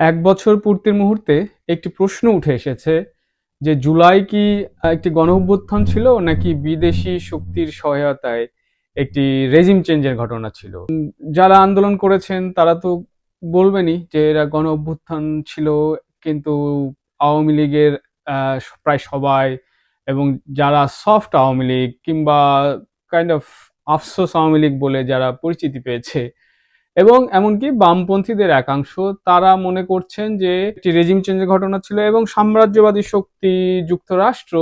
এক বছর পূর্তির মুহূর্তে একটি প্রশ্ন উঠে এসেছে যে জুলাই কি একটি গণ অভ্যুত্থান ছিল নাকি বিদেশি শক্তির সহায়তায় একটি রেজিম চেঞ্জের ঘটনা ছিল? যারা আন্দোলন করেছেন, তারা তো বলবেনই যে এরা গণ অভ্যুত্থান ছিল, কিন্তু আওয়ামী লীগের প্রায় সবাই এবং যারা সফট আওয়ামী লীগ কিংবা কাইন্ড অফ আফসোস আওয়ামী লীগ বলে যারা পরিচিতি পেয়েছে এবং এমনকি বামপন্থীদের একাংশ, তারা মনে করছেন যে একটি রেজিম চেঞ্জের ঘটনা ছিল এবং সাম্রাজ্যবাদী শক্তি যুক্তরাষ্ট্র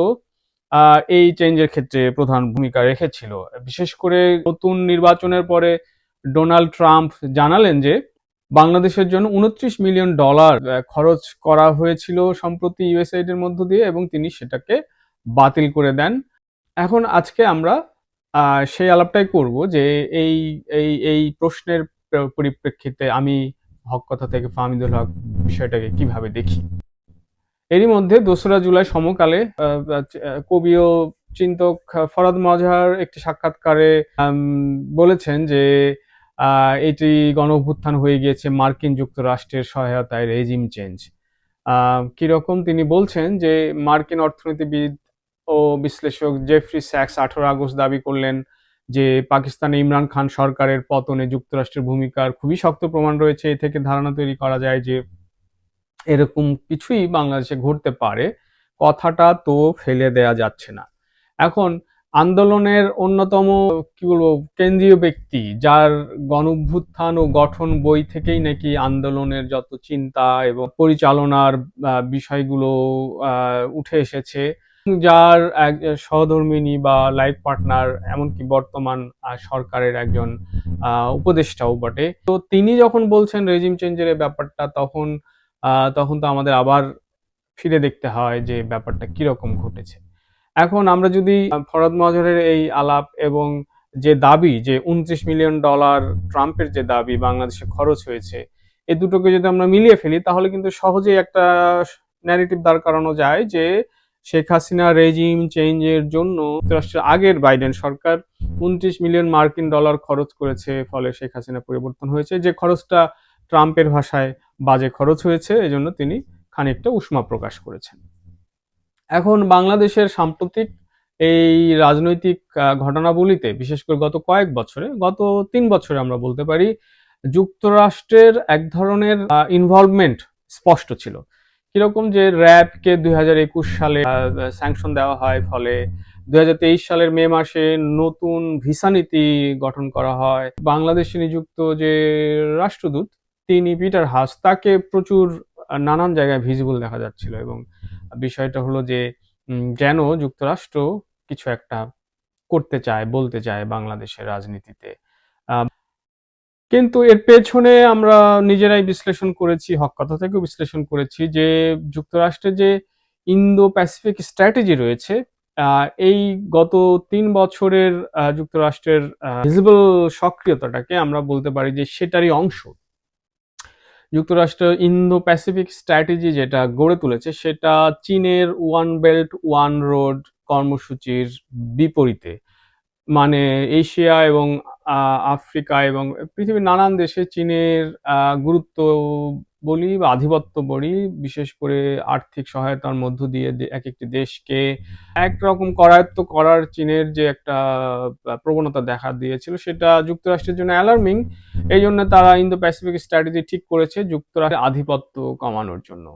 এই চেঞ্জের ক্ষেত্রে প্রধান ভূমিকা রেখেছিল। বিশেষ করে নতুন নির্বাচনের পরে ডোনাল্ড ট্রাম্প জানালেন যে বাংলাদেশের জন্য উনত্রিশ মিলিয়ন ডলার খরচ করা হয়েছিল সম্প্রতি ইউএসআইড এর মধ্য দিয়ে এবং তিনি সেটাকে বাতিল করে দেন। এখন আজকে আমরা সেই আলাপটাই করব যে এই এই এই প্রশ্নের পরিপ্রেক্ষিতে আমি হক কথা থেকে ফাহমিদুল হক বিষয়টাকে কীভাবে দেখি? এরই মধ্যে দোসরা জুলাই সমকালে আহ, কবি ও চিন্তক ফরাদ মজহার একটি সাক্ষাৎকারে বলেছেন যে এটি গণ অভ্যুত্থান হয়ে গিয়েছে মার্কিন যুক্তরাষ্ট্রের সহায়তায় রেজিম চেঞ্জ। কীরকম তিনি বলছেন যে মার্কিন অর্থনীতিবিদ ও বিশ্লেষক জেফ্রি স্যাক্স আঠারো আগস্ট দাবি করলেন যে পাকিস্তানে ইমরান খান সরকারের পতনে যুক্তরাষ্ট্রের ভূমিকার খুবই শক্ত প্রমাণ রয়েছে। এ থেকে ধারণা তৈরি করা যায় যে এরকম কিছুই বাংলাদেশে ঘটতে পারে। কথাটা তো ফেলে দেয়া যাচ্ছে না। এখন আন্দোলনের অন্যতম, কি বলব, কেন্দ্রীয় ব্যক্তি যার গণভ্যুত্থান ও গঠন বই থেকেই নাকি আন্দোলনের যত চিন্তা এবং পরিচালনার বিষয়গুলো উঠে এসেছে যার এক, সহধর্মিনী বা লাইফ পার্টনার এমনকি বর্তমান সরকারের একজন উপদেষ্টাও বটে। তো তিনি যখন বলছেন রেজিম চেঞ্জের ব্যাপারটা, তখন তখন তো আমাদের আবার ফিরে দেখতে হয় যে ব্যাপারটা কীরকম ঘটেছে। এখন আমরা যদি ফরাদ মহাজরের এই আলাপ এবং যে দাবি যে উনত্রিশ মিলিয়ন ডলার ট্রাম্পের যে দাবি বাংলাদেশে খরচ হয়েছে এই দুটোকে যদি আমরা মিলিয়ে ফেলি, তাহলে কিন্তু সহজেই একটা ন্যারেটিভ দাঁড় করানো যায় যে শেখ হাসিনা রেজিম চেঞ্জের জন্য যুক্তরাষ্ট্রের আগের বাইডেন সরকার উনত্রিশ মিলিয়ন মার্কিন ডলার খরচ করেছে, ফলে শেখ হাসিনা পরিবর্তন হয়েছে। যে খরচটা ট্রাম্পের ভাষায় বাজে খরচ হয়েছে, এজন্য তিনি খানিকটা উষ্মা প্রকাশ করেছেন। এখন বাংলাদেশের সাম্প্রতিক এই রাজনৈতিক ঘটনাবলিতে, বিশেষ করে গত কয়েক বছরে, গত তিন বছরে আমরা বলতে পারি, যুক্তরাষ্ট্রের এক ধরনের ইনভলভমেন্ট স্পষ্ট ছিল। কীরকম যে র্যাবকে দুই হাজার একুশ সালে স্যাংশন দেওয়া হয় ফলে, দুই হাজার তেইশ সালের মে মাসে নতুন ভিসা নীতি গঠন করা হয়। বাংলাদেশে নিযুক্ত যে রাষ্ট্রদূত, তিনি পিটার হাস, তাকে প্রচুর নানান জায়গায় ভিজিবল দেখা যাচ্ছিল এবং বিষয়টা হলো যে যেন যুক্তরাষ্ট্র কিছু একটা করতে চায়, বলতে চায় বাংলাদেশের রাজনীতিতে। কিন্তু এর পেছনে আমরা নিজেরাই বিশ্লেষণ করেছি, হক কথা থেকেও বিশ্লেষণ করেছি যে যুক্তরাষ্ট্রের যে ইন্দো প্যাসিফিক স্ট্র্যাটেজি রয়েছে এই গত তিন বছরের যুক্তরাষ্ট্রের ভিজিবল সক্রিয়তাটাকে আমরা বলতে পারি যে সেটারই অংশ। যুক্তরাষ্ট্র ইন্দো প্যাসিফিক স্ট্র্যাটেজি যেটা গড়ে তুলেছে সেটা চীনের ওয়ান বেল্ট, ওয়ান রোড কর্মসূচির বিপরীতে। মানে এশিয়া এবং আফ্রিকা এবং পৃথিবীর নানান দেশে চীনের গুরুত্ব বলি বা আধিপত্য বলি, বিশেষ করে আর্থিক সহায়তার মধ্য দিয়ে এক একটি দেশকে একরকম করায়ত্ত করার চীনের যে একটা প্রবণতা দেখা দিয়েছিল সেটা যুক্তরাষ্ট্রের জন্য অ্যালার্মিং এই জন্য তারা ইন্দো প্যাসিফিক স্ট্র্যাটেজি ঠিক করেছে যুক্তরাষ্ট্রের আধিপত্য কমানোর জন্য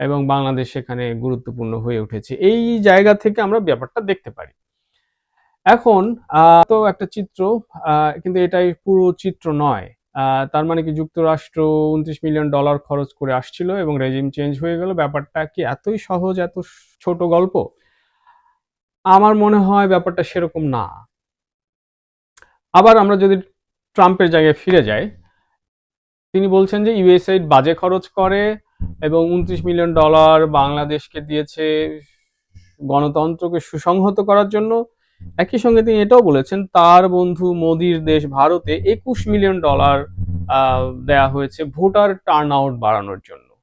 এবং বাংলাদেশ সেখানে গুরুত্বপূর্ণ হয়ে উঠেছে। এই জায়গা থেকে আমরা ব্যাপারটা দেখতে পারি। এখন তো একটা চিত্র কিন্তু এটাই পুরো চিত্র নয়। তার মানে কি যুক্তরাষ্ট্র উনত্রিশ মিলিয়ন ডলার খরচ করে আসছিল এবং রেজিম চেঞ্জ হয়ে গেল। ব্যাপারটা কি এতই সহজ, এত ছোট গল্প? আমার মনে হয় ব্যাপারটা সেরকম না। আবার আমরা যদি ট্রাম্পের জায়গায় ফিরে যাই, তিনি বলছেন যে ইউএসআইড বাজে খরচ করে এবং উনত্রিশ মিলিয়ন ডলার বাংলাদেশকে দিয়েছে গণতন্ত্রকে সুসংহত করার জন্য। একই সঙ্গে তিনি এটাও বলেছেন, তার বন্ধু মোদির দেশ ভারতে একুশ মিলিয়ন ডলার দেয়া হয়েছে ভোটার টার্ন আউট বাড়ানোর জন্য।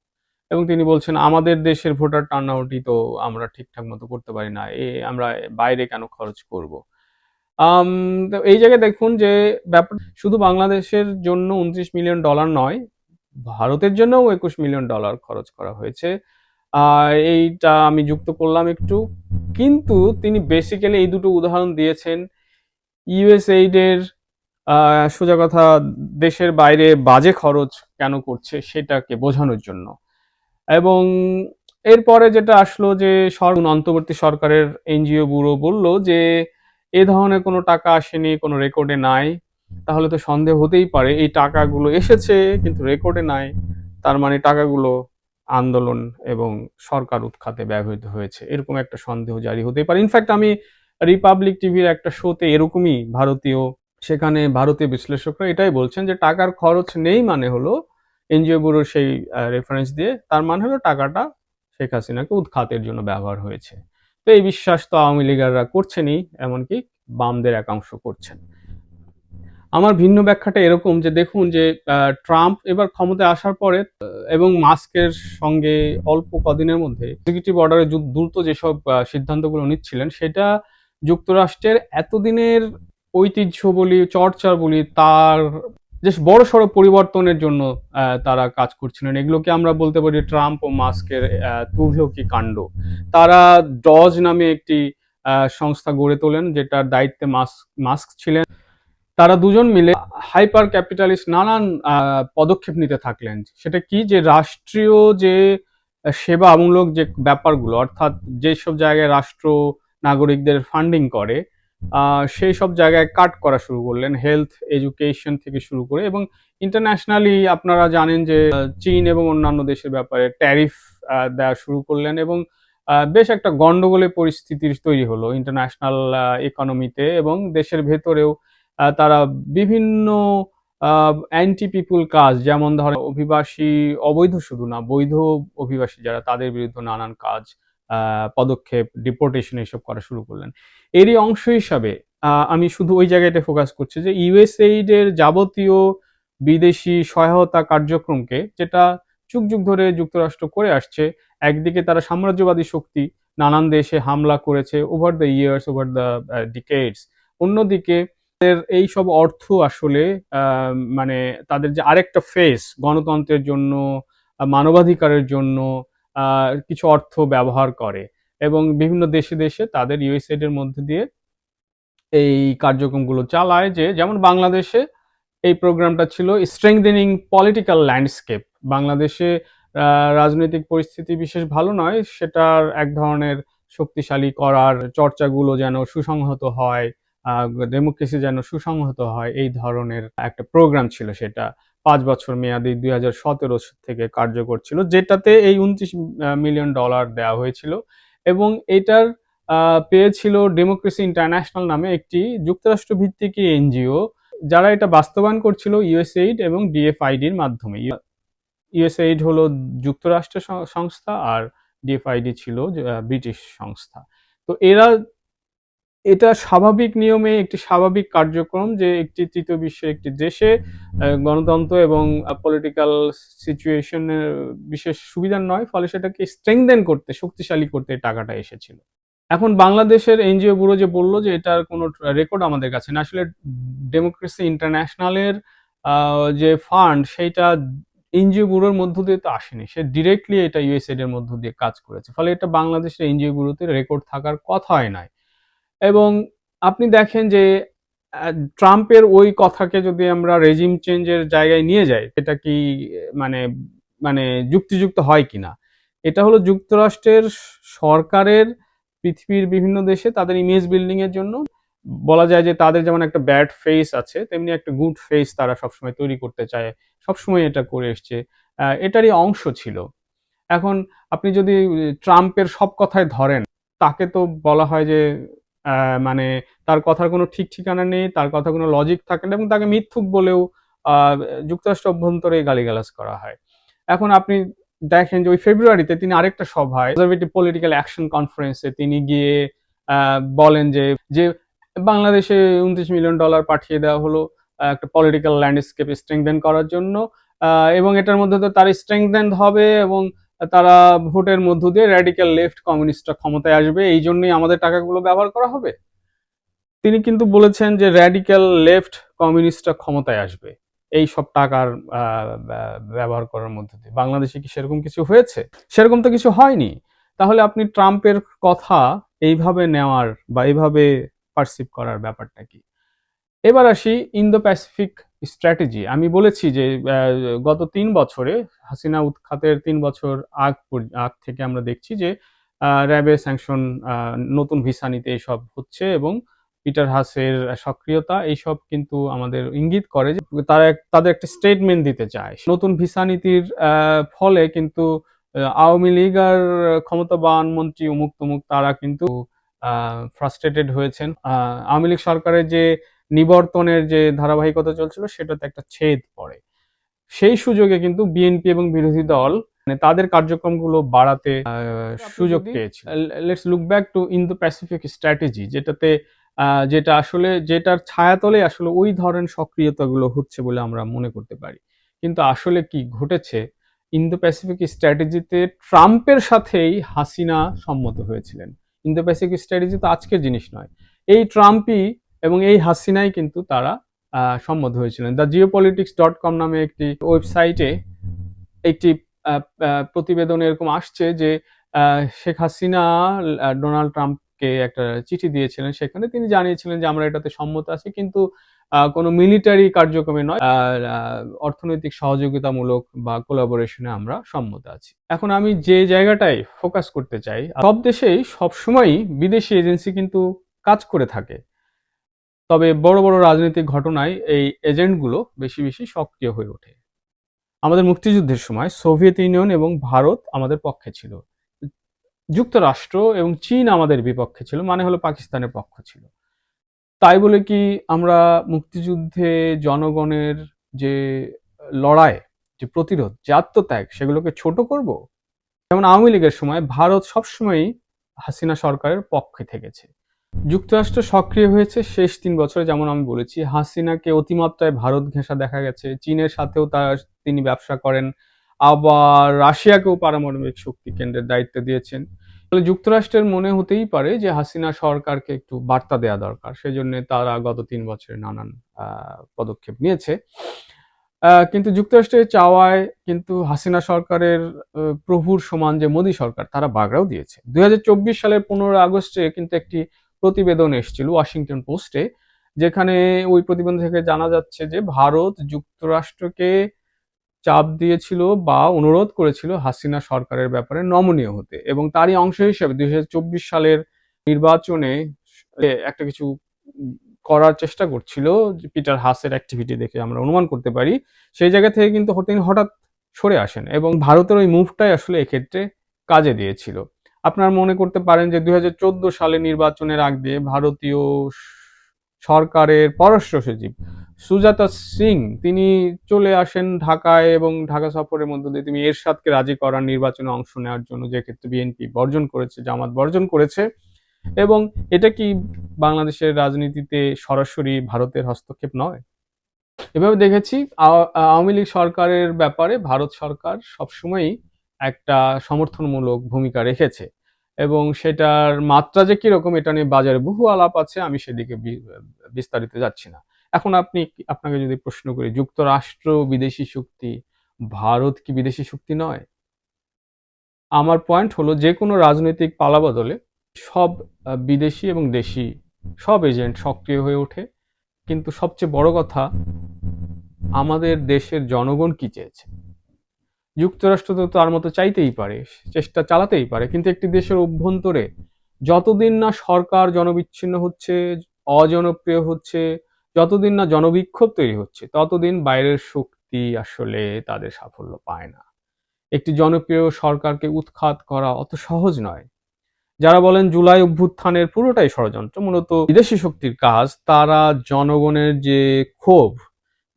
এবং তিনি বলছেন, আমাদের দেশের ভোটার টার্ন আউটই তো আমরা ঠিকঠাক মতো করতে পারি না, এ, আমরা বাইরে কেন খরচ করব? এই জায়গায় দেখুন যে ব্যাপার, শুধু বাংলাদেশের জন্য উনত্রিশ মিলিয়ন ডলার নয়, ভারতের জন্যও একুশ মিলিয়ন ডলার খরচ করা হয়েছে। আর এইটা আমি যুক্ত করলাম একটু। কিন্তু তিনি বেসিক্যালি এই দুটো উদাহরণ দিয়েছেন। ইউএসএইডের সোজা কথা, দেশের বাইরে বাজে খরচ কেন করছে সেটাকে বোঝানোর জন্য। এবং এরপরে যেটা আসলো যে অন্তর্বর্তী সরকারের এনজিও ব্যুরো বলল যে, এ ধরনের কোনো টাকা আসেনি, কোনো রেকর্ডে নাই। তাহলে তো সন্দেহ হতেই পারে, এই টাকাগুলো এসেছে, কিন্তু রেকর্ডে নাই। তার মানে টাকাগুলো আন্দোলন এবং সরকার উৎখাতে ব্যবহৃত হয়েছে। এরকম একটা সন্দেহ জারি হতেই পারে। ইনফ্যাক্ট আমি রিপাবলিক টিভির একটা শোতে এরকমই ভারতীয়, সেখানে ভারতীয় বিশ্লেষকরা এটাই বলছেন যে টাকার খরচ নেই মানে হলো এনজিও ব্যুরোর সেই রেফারেন্স দিয়ে তার মানে হলো টাকাটা শেখ হাসিনাকে উৎখাতের জন্য ব্যবহার হয়েছে। তো এই বিশ্বাস তো আওয়ামী লীগাররা করছেনই, এমনকি বামদের একাংশ করছেন। আমার ভিন্ন ব্যাখ্যাটা এরকম যে দেখুন যে ট্রাম্প এবার ক্ষমতায় আসার পরে এবং মাস্কের সঙ্গে অল্প কদিনের মধ্যে এক্সিকিউটিভ অর্ডারে দ্রুত যেসব সিদ্ধান্তগুলো নিচ্ছিলেন সেটা যুক্তরাষ্ট্রের এতদিনের ঐতিহ্য বলি চর্চা বলি তার যে বড় সড়ো পরিবর্তনের জন্য তারা কাজ করছিলেন। এগুলোকে আমরা বলতে পারি ট্রাম্প ও মাস্কের আহ, তুঘলকি কাণ্ড। তারা ডজ নামে একটি সংস্থা গড়ে তোলেন যেটার দায়িত্বে মাস্ক মাস্ক ছিলেন। তারা দুজন মিলে হাইপার ক্যাপিটালিস্ট নানান পদক্ষেপ নিতে থাকলেন। সেটা কি? যে রাষ্ট্রীয় যে সেবামূলক যে ব্যাপারগুলো, অর্থাৎ যেসব জায়গায় রাষ্ট্র নাগরিকদের ফান্ডিং করে সেই সব জায়গায় কাট করা শুরু করলেন হেলথ এডুকেশন থেকে শুরু করে এবং ইন্টারন্যাশনালি আপনারা জানেন যে চীন এবং অন্যান্য দেশের ব্যাপারে ট্যারিফ দেওয়া শুরু করলেন এবং বেশ একটা গন্ডগোলের পরিস্থিতির তৈরি হলো ইন্টারন্যাশনাল ইকোনমিতে এবং দেশের ভেতরেও তারা বিভিন্ন অ্যান্টি পিপুল কাজ, যেমন ধরেন অভিবাসী, অবৈধ শুধু না, বৈধ অভিবাসী যারা, তাদের বিরুদ্ধে নানান কাজ পদক্ষেপ ডিপোর্টেশন এসব করা শুরু করলেন। এরই অংশ হিসাবে আমি শুধু ওই জায়গাটা ফোকাস করছি যে ইউএসএইড এর যাবতীয় বিদেশি সহায়তা কার্যক্রমকে, যেটা যুগ যুগ ধরে যুক্তরাষ্ট্র করে আসছে, একদিকে তারা সাম্রাজ্যবাদী শক্তি, নানান দেশে হামলা করেছে over the years over the decades অন্যদিকে তাদের এই সব অর্থ আসলে মানে তাদের যে আরেকটা ফেস গণতন্ত্রের জন্য, মানবাধিকারের জন্য কিছু অর্থ ব্যবহার করে। এবং বিভিন্ন দেশে দেশে তাদের ইউএসএড এর মধ্যে দিয়ে এই কার্যক্রমগুলো চালায় যে, যেমন বাংলাদেশে এই প্রোগ্রামটা ছিল স্ট্রেংথেনিং পলিটিক্যাল ল্যান্ডস্কেপ বাংলাদেশে রাজনৈতিক পরিস্থিতি বিশেষ ভালো নয়, সেটার এক ধরনের শক্তিশালী করার চর্চাগুলো যেন সুসংহত হয়। ডেমোক্রেসি যেন সুসংহত হয়, এই ধরনের একটা প্রোগ্রাম ছিল সেটা। পাঁচ বছর মেয়াদি দুই হাজার সতেরো থেকে কার্যকর ছিল, যেটাতে এই উনত্রিশ মিলিয়ন ডলার দেওয়া হয়েছিল এবং এটার পেয়েছিল ডেমোক্রেসি ইন্টারন্যাশনাল নামে একটি যুক্তরাষ্ট্র ভিত্তিক এনজিও, যারা এটা বাস্তবায়ন করছিল ইউএসএইড এবং ডিএফআইডির মাধ্যমে। ইউএসএইড হলো যুক্তরাষ্ট্রের সং- সংস্থা আর ডিএফআইডি ছিল ব্রিটিশ সংস্থা। তো এরা এটা স্বাভাবিক নিয়মে একটি স্বাভাবিক কার্যক্রম যে একটি তৃতীয় বিশ্বের একটি দেশে গণতন্ত্র এবং পলিটিক্যাল সিচুয়েশনের বিশেষ সুবিধা নয়, ফলে সেটাকে স্ট্রেংদেন করতে, শক্তিশালী করতে টাকাটা এসেছিল। এখন বাংলাদেশের এনজিও ব্যুরো যে বলল যে এটার কোনো রেকর্ড আমাদের কাছে না আসলে ডেমোক্রেসি ইন্টারন্যাশনালের যে ফান্ড সেইটা এনজিও ব্যুরোর মধ্য দিয়ে তো আসেনি। সে ডিরেক্টলি এটা ইউএসএড এর মধ্য দিয়ে কাজ করেছে। ফলে এটা বাংলাদেশের এনজিও ব্যুরোতে রেকর্ড থাকার কথাই নাই এবং আপনি দেখেন যে ট্রাম্পের ওই কথাকে যদি আমরা রেজিম চেঞ্জের জায়গায় নিয়ে যাই, এটা কি মানে মানে যুক্তিযুক্ত হয় কিনা এটা হলো যুক্তরাষ্ট্রের সরকারের পৃথিবীর বিভিন্ন দেশে তাদের ইমেজ বিল্ডিং এর জন্য বলা যায় যে, তাদের যেমন একটা ব্যাড ফেস আছে, তেমনি একটা গুড ফেস তারা সবসময় তৈরি করতে চায়, সবসময় এটা করে এসছে। এটারই অংশ ছিল। এখন আপনি যদি ট্রাম্পের সব কথায় ধরেন, তাকে তো বলা হয় যে মানে তার কথার কোনো ঠিক ঠিকানা নেই, তার কথা কোনো লজিক থাকে না এবং তাকে মিথ্যুক বলেও যুক্তরাষ্ট্র অভ্যন্তরে গালিগালাজ করা হয়। এখন আপনি দেখেন যে ওই ফেব্রুয়ারিতে তিনি আরেকটা সভায় কনজারভেটিভ পলিটিক্যাল অ্যাকশন কনফারেন্সে তিনি গিয়ে বলেন যে যে বাংলাদেশে উনত্রিশ মিলিয়ন ডলার পাঠিয়ে দেওয়া হলো একটা পলিটিক্যাল ল্যান্ডস্কেপ স্ট্রেংথেন করার জন্য। এবং এটার মধ্যে তো তার স্ট্রেংথেন হবে এবং তারা ভোটের মধ্য দিয়ে র্যাডিক্যাল লেফট কমিউনিস্টরা ক্ষমতায় আসবে, এই জন্যই আমাদের টাকাগুলো ব্যবহার করা হবে। তিনি কিন্তু বলেছেন যে র্যাডিক্যাল লেফট কমিউনিস্টরা ক্ষমতায় আসবে, এই সব টাকার ব্যবহার করার মধ্যে দিয়ে। বাংলাদেশে কি সেরকম কিছু হয়েছে? সেরকম তো কিছু হয়নি। তাহলে আপনি ট্রাম্পের কথা এইভাবে নেওয়ার বা এইভাবে পারসিভ করার ব্যাপারটা কি? এবার আসি ইন্দো প্যাসিফিক স্ট্র্যাটেজি আমি বলেছি যে গত তিন বছরে, হাসিনা উৎখাতের তিন বছর আগ আগ থেকে আমরা দেখছি যে র্যাবের স্যাংশন নতুন ভিসা নিতে এইসব হচ্ছে এবং পিটার হাসের সক্রিয়তা এইসব কিন্তু আমাদের ইঙ্গিত করে যে, তারা তাদের একটা স্টেটমেন্ট দিতে চায়। নতুন ভিসা নীতির ফলে কিন্তু আওয়ামী লীগ আর ক্ষমতাবান মন্ত্রী উমুক তমুক তারা কিন্তু ফ্রাস্ট্রেটেড হয়েছেন। আওয়ামী লীগ সরকারের যে নিবর্তনের যে ধারাবাহিকতা চলছিল সেটাতে একটা ছেদ পড়ে। সেই সুযোগে কিন্তু বিএনপি এবং বিরোধী দল মানে তাদের কার্যক্রমগুলো বাড়াতে সুযোগ পেয়েছে। Let's look back to Indo Pacific strategy যেটাতে যেটা আসলে যেটার ছায়াতলে আসলে ওই ধরনের সক্রিয়তাগুলো হচ্ছে বলে আমরা মনে করতে পারি। কিন্তু আসলে কি ঘটেছে? ইন্দো প্যাসিফিক স্ট্র্যাটেজিতে ট্রাম্পের সাথেই হাসিনা সম্মত হয়েছিলেন। ইন্দো প্যাসিফিক স্ট্র্যাটেজি তো আজকের জিনিস নয়। এই ট্রাম্পই এবং এই হাসিনাই কিন্তু তারা সম্মত হয়েছিলেন। দ্য জিওপলিটিক্স ডট কম নামে একটি ওয়েবসাইটে একটি প্রতিবেদন এরকম আসছে যে শেখ হাসিনা ডোনাল্ড ট্রাম্পকে একটা চিঠি দিয়েছিলেন। সেখানে তিনি জানিয়েছিলেন যে, আমরা এটাতে সম্মত আছি, কিন্তু কোনো মিলিটারি কার্যক্রমে নয় অর্থনৈতিক সহযোগিতামূলক বা কোলাবোরেশনে আমরা সম্মত আছি। এখন আমি যে জায়গাটায় ফোকাস করতে চাই, সব দেশেই সবসময়ই বিদেশি এজেন্সি কিন্তু কাজ করে থাকে। তবে বড় বড় রাজনৈতিক ঘটনায় এই এজেন্টগুলো বেশি বেশি সক্রিয় হয়ে ওঠে। আমাদের মুক্তিযুদ্ধের সময় সোভিয়েত ইউনিয়ন এবং ভারত আমাদের পক্ষে ছিল। যুক্তরাষ্ট্র এবং চীন আমাদের বিপক্ষে ছিল মানে হলো পাকিস্তানের পক্ষ ছিল। তাই বলে কি আমরা মুক্তিযুদ্ধে জনগণের যে লড়াই, যে প্রতিরোধ, যে আত্মত্যাগ, সেগুলোকে ছোট করব? যেমন আওয়ামী লীগের সময় ভারত সবসময়ই হাসিনা সরকারের পক্ষে থেকেছে। যুক্তরাষ্ট্র সক্রিয় হয়েছে শেষ তিন বছরে, যেমন আমি বলেছি। হাসিনাকে অতিমাত্রায় ভারত ঘেঁষা দেখা গেছে। চীনের সাথেও তার তিনি ব্যবসা করেন। আবার রাশিয়াকেও পারমাণবিক শক্তি কেন্দ্রের দায়িত্ব দিয়েছেন। ফলে যুক্তরাষ্ট্রের মনে হতেই পারে যে হাসিনা সরকারকে একটু বার্তা দেওয়া দরকার। সেই জন্য তারা গত তিন বছরে নানান পদক্ষেপ নিয়েছে। কিন্তু যুক্তরাষ্ট্রের চাওয়ায় কিন্তু হাসিনা সরকারের প্রভুর সমান যে মোদী সরকার, তারা বাগড়াও দিয়েছে। দুই হাজার চব্বিশ সালের পনেরোই আগস্টে কিন্তু একটি প্রতিবেদন এসেছিল ওয়াশিংটন পোস্টে, যেখানে ওই প্রতিবেদন থেকে জানা যাচ্ছে যে ভারত যুক্তরাষ্ট্রকে চাপ দিয়েছিল বা অনুরোধ করেছিল হাসিনা সরকারের ব্যাপারে নমনীয় হতে। এবং তারই অংশ হিসেবে দুই হাজার চব্বিশ সালের নির্বাচনে একটা কিছু করার চেষ্টা করছিল পিটার হাসের অ্যাক্টিভিটি দেখে আমরা অনুমান করতে পারি, সেই জায়গা থেকে কিন্তু তিনি হঠাৎ সরে আসেন এবং ভারতের ওই মুভটাই আসলে এক্ষেত্রে কাজে দিয়েছিল। আপনারা মনে করতে পারেন যে দুই সালে নির্বাচনের আগ ভারতীয় সরকারের পররাষ্ট্র সচিব সুজাতা সিং, তিনি চলে আসেন ঢাকায় এবং ঢাকা সফরের মধ্য দিয়ে তিনি এরশাদকে রাজি করার নির্বাচনে অংশ নেওয়ার জন্য যে ক্ষেত্রে বিএনপি বর্জন করেছে, জামাত বর্জন করেছে এবং এটা কি বাংলাদেশের রাজনীতিতে সরাসরি ভারতের হস্তক্ষেপ নয়? এভাবে দেখেছি আওয়া- আওয়ামী লীগ সরকারের ব্যাপারে ভারত সরকার সবসময়ই একটা সমর্থনমূলক ভূমিকা রেখেছে। এবং সেটার মাত্রা যে কীরকম, এটা নিয়ে বাজারে বহু আলাপ আছে, আমি সেদিকে বিস্তারিত যাচ্ছি না। এখন আপনি আপনাকে যদি প্রশ্ন করি, যুক্তরাষ্ট্র বিদেশি শক্তি, ভারত কি বিদেশি শক্তি নয়? আমার পয়েন্ট হলো যে কোনো রাজনৈতিক পালাবদলে সব বিদেশি এবং দেশি সব এজেন্ট সক্রিয় হয়ে ওঠে। কিন্তু সবচেয়ে বড় কথা, আমাদের দেশের জনগণ কি চেয়েছে? যুক্তরাষ্ট্র তো তার মতো চাইতেই পারে, চেষ্টা চালাতেই পারে, কিন্তু একটি দেশের অভ্যন্তরে যতদিন না সরকার জনবিচ্ছিন্ন হচ্ছে, অজনপ্রিয় হচ্ছে, যতদিন না জনবিক্ষোভ তৈরি হচ্ছে, ততদিন বাইরের শক্তি আসলে তাদের সাফল্য পায় না। একটি জনপ্রিয় সরকারকে উৎখাত করা অত সহজ নয়। যারা বলেন জুলাই অভ্যুত্থানের পুরোটাই ষড়যন্ত্র, মূলত বিদেশি শক্তির কাজ, তারা জনগণের যে ক্ষোভ,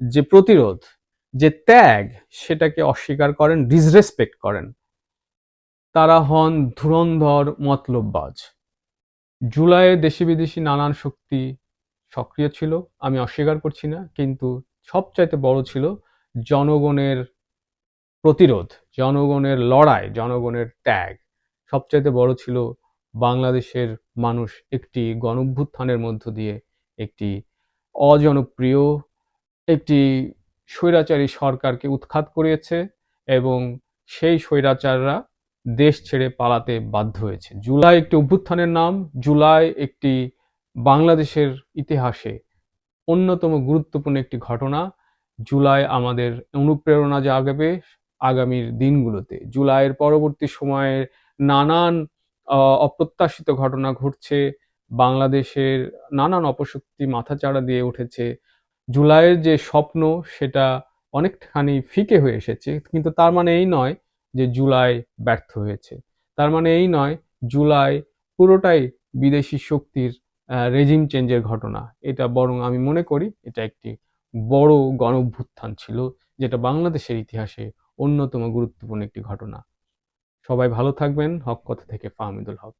যে প্রতিরোধ যে ত্যাগ সেটাকে অস্বীকার করেন ডিসরেসপেক্ট করেন। তারা হন ধুরন্ধর মতলববাজ। জুলাইয়ে দেশি বিদেশি নানান শক্তি সক্রিয় ছিল, আমি অস্বীকার করছি না, কিন্তু সবচাইতে বড় ছিল জনগণের প্রতিরোধ, জনগণের লড়াই, জনগণের ত্যাগ। সবচাইতে বড় ছিল বাংলাদেশের মানুষ একটি গণভ্যুত্থানের মধ্য দিয়ে একটি অজনপ্রিয়, একটি স্বৈরাচারী সরকারকে উৎখাত করিয়েছে এবং সেই স্বৈরাচাররা দেশ ছেড়ে পালাতে বাধ্য হয়েছে। জুলাই একটি অভ্যুত্থানের নাম, জুলাই একটি বাংলাদেশের ইতিহাসে অন্যতম গুরুত্বপূর্ণ একটি ঘটনা। জুলাই আমাদের অনুপ্রেরণা জাগাবে আগামীর দিনগুলোতে। জুলাইয়ের পরবর্তী সময়ে নানান অপ্রত্যাশিত ঘটনা ঘটছে। বাংলাদেশের নানান অপশক্তি মাথাচাড়া দিয়ে উঠেছে। জুলাইয়ের যে স্বপ্ন, সেটা অনেকখানি ফিকে হয়ে এসেছে। কিন্তু তার মানে এই নয় যে জুলাই ব্যর্থ হয়েছে। তার মানে এই নয়, জুলাই পুরোটাই বিদেশি শক্তির রেজিম চেঞ্জের ঘটনা। এটা বরং আমি মনে করি এটা একটি বড় গণ ছিল, যেটা বাংলাদেশের ইতিহাসে অন্যতম গুরুত্বপূর্ণ একটি ঘটনা। সবাই ভালো থাকবেন। হক কথা থেকে ফাহমিদুল হক।